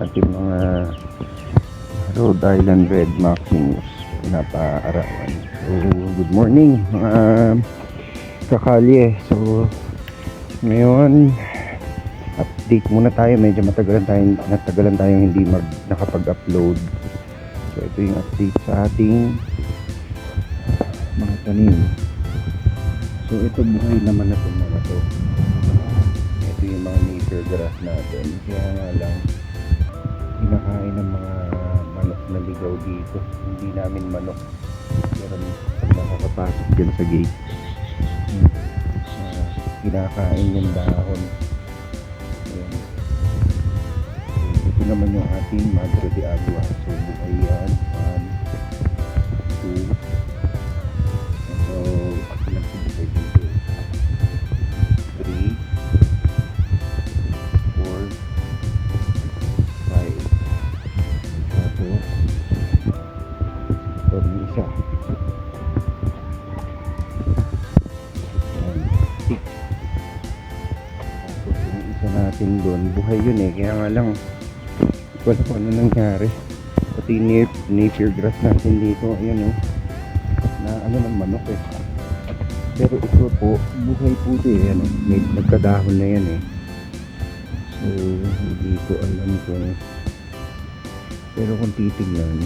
ating mga Rhode Island Red Maximus pinapaarawan. So, good morning mga kakalye. So, ngayon update muna tayo. Medyo matagalan tayo, natagalan tayo hindi mag, nakapag-upload. So, ito yung update sa ating mga tanim. So, ito buhay naman na itong mga to. Ito yung mga nature grass natin. Kaya nga lang, kinakain ng mga manok na ligaw dito. Hindi namin manok. Pero pag nakakapasok dyan sa gate, hmm, ah, kinakain yung dahon. Ayan. Ito naman yung ating Madre de Agua. So, buhay yan. Buhay yun eh. Kaya nga lang, hindi ko alam kung ano nangyari. Pati napier grass natin dito, ayan oh. Na ano ng manok eh. Pero ito po, buhay po ito eh. Ano, may nagkadahon na yan eh. So, hindi ko alam kung pero kung titignan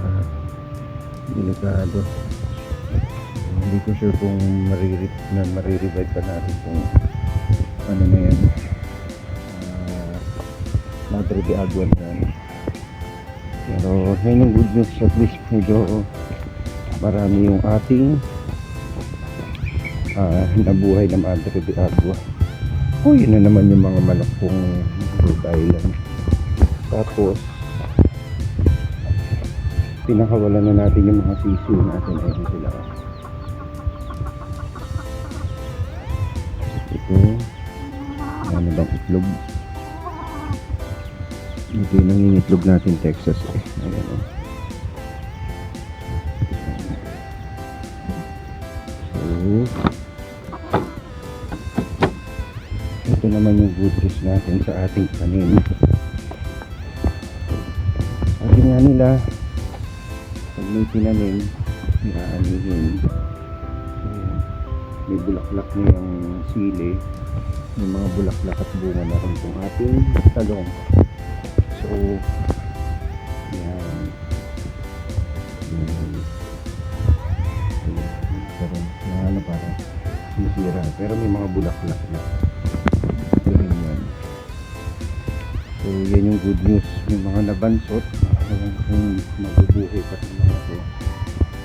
ah, delikado hindi ko sure kung maririt na marirevive pa natin kung ano na yan. Uh, Madre de Agua na yan. Pero yun yung good news at least medyo marami yung ating ah, nabuhay na Madre de Agua. Oh yun na naman yung mga manok kong Rhode Island. Tapos pinakawalan na natin yung mga sisiw natin. Ayun sila ito. Ano bang itlog? Ito yung nangingitlog natin Texas eh. Ayan o so ito naman yung good natin sa ating tanim sabi nga nila pag may tinanim inaanihin may bulaklak na yung sili. May mga bulaklak at bunga na rin itong ating talong. So yan. Pero na parang sisira pero may mga bulaklak na. Yan. So yan yung good news. May mga nabansot ko kung mabubuhay pa ng mga to.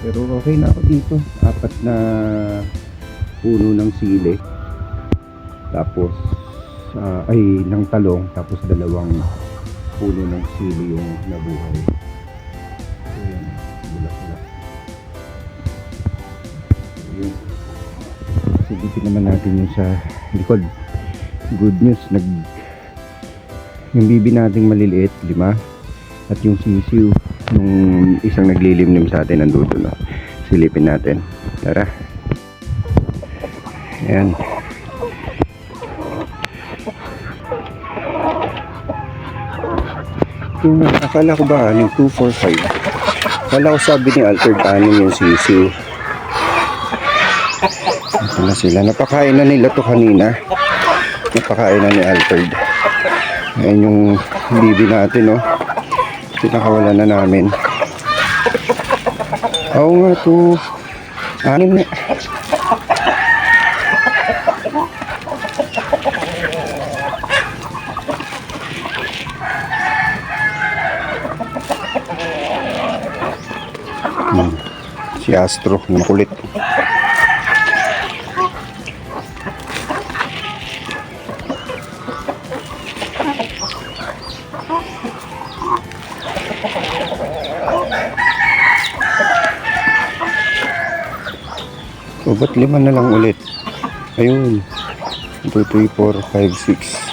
Pero okay na ako dito. Apat na puno ng sili tapos ah, ay ng talong tapos dalawang puno ng sili yung nabuhay. So yan bulaklak so, naman natin yung sa likod. Good news nag yung bibi nating maliliit lima at yung sisiw yung isang naglilimlim sa atin nandito no? Silipin natin. Tara Ayan. Yung akala ko ba yung 245? Akala ko sabi ni Alfred anim yung sisiw. Ito na sila. Napakain na nila to kanina. Napakain na ni Alfred. Ayan yung bibi natin, no? Pinakawala na namin. Oo nga to. Anim na. Si Astro, makulit. So, ba't lima na lang ulit? Ayun. 2, 3, 4, 5, 6.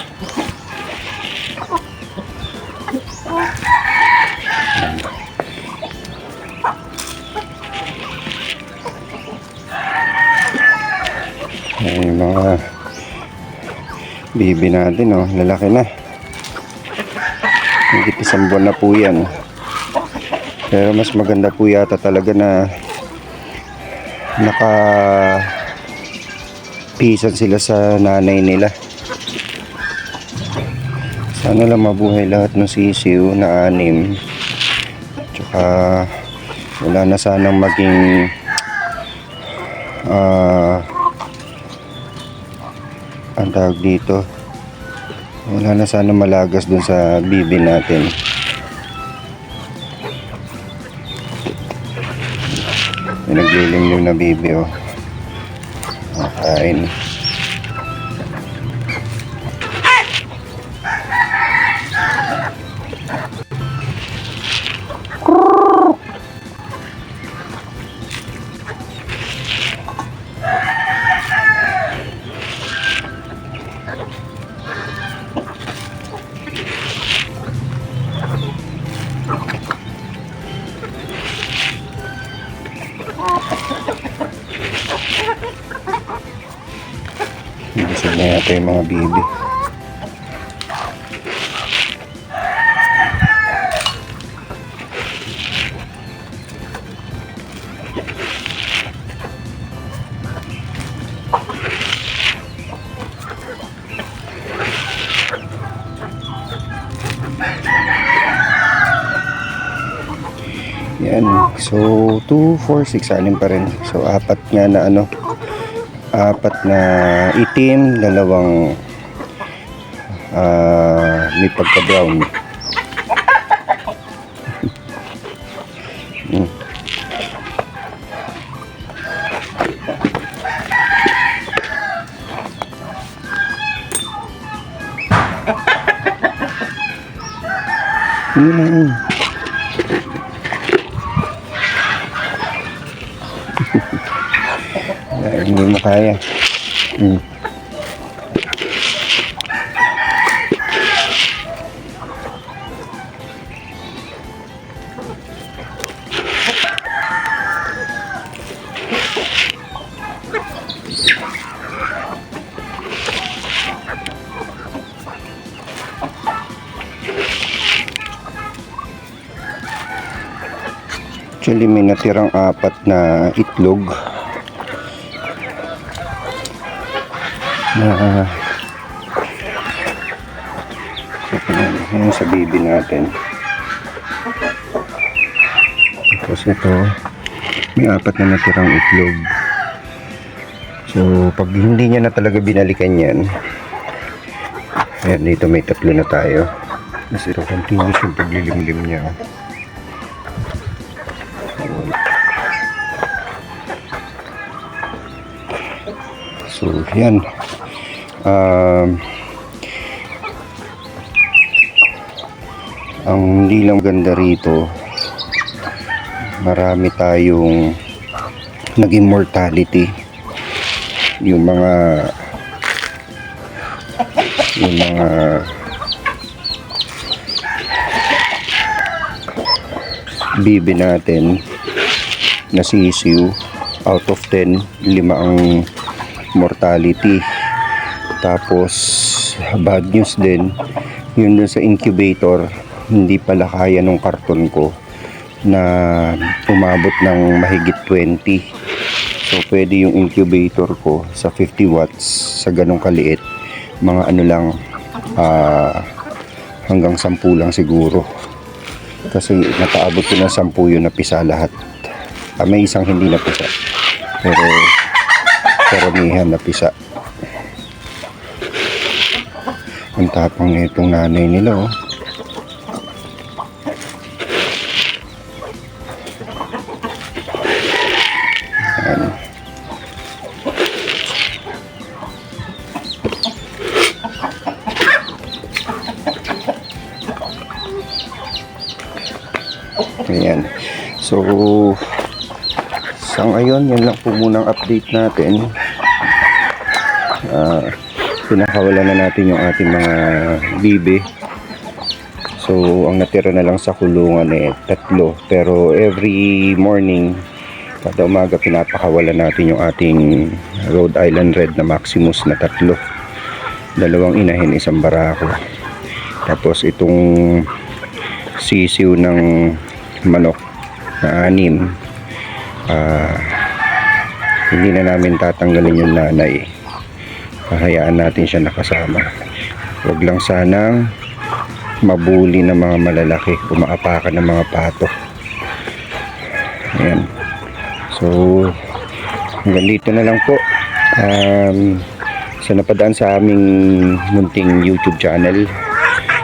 Yung mga bibi natin, oh. Lalaki na. Higit isang buwan na po yan. Pero mas maganda po yata talaga na naka pisan sila sa nanay nila. Sana lang mabuhay lahat ng sisiw na anim. Tsaka wala na sanang maging ah ang tawag dito. Wala na sana malagas dun sa bibi natin. May naglilimlim na bibi oh. Makain Busog na yata yung mga bibi. Yan. So, 2, 4, 6. Anim pa rin. So, apat nga na ano. Apat na itim. Dalawang ah may pagka-brown. Ay, hindi mo kaya. Hmm. Actually, may natirang apat na itlog. Na yun sa bibi natin. Tapos ito may apat na natirang itlog. So pag hindi niya na talaga binalikan yan ayan dito may tatlo na tayo. Kasi ito continuous yung paglilimlim niya. So yan um, ang hindi lang ganda rito marami tayong naging mortality. Yung mga yung mga bibi natin na sisiw out of 10 lima ang mortality tapos bad news din yun dun sa incubator hindi pala kaya nung karton ko na umabot ng mahigit 20 so pwede yung incubator ko sa 50 watts sa ganong kaliit mga ano lang ah, hanggang 10 lang siguro. Kasi nakaabot ko ng 10 yun napisa lahat. Ah, may isang hindi napisa pero karamihan napisa ang tapang nitong nanay nila oh. Ayan. So, sa ngayon, yan lang po munang update natin. Ah, pinakawalan na natin yung ating mga bibi. So, ang natira na lang sa kulungan eh, tatlo. Pero every morning, kada umaga pinapakawalan natin yung ating Rhode Island Red na Maximus na tatlo. Dalawang inahin, isang barako. Tapos itong sisiw ng manok na anim. Ah, hindi na namin tatanggalin yung nanay. Hahayaan natin siya nakasama. Huwag lang sanang mabuli ng mga malalaki, umaapakan ng mga pato. Ayan. So, hanggang dito na lang po. Um, sa napadaan sa aming munting YouTube channel,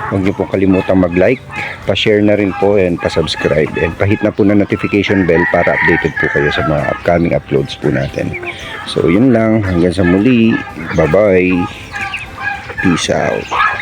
huwag niyo pong kalimutang mag-like, pa-share na rin po and pa-subscribe and pahit na po na notification bell para updated po kayo sa mga upcoming uploads po natin. So, yun lang. Hanggang sa muli. Bye-bye. Peace out.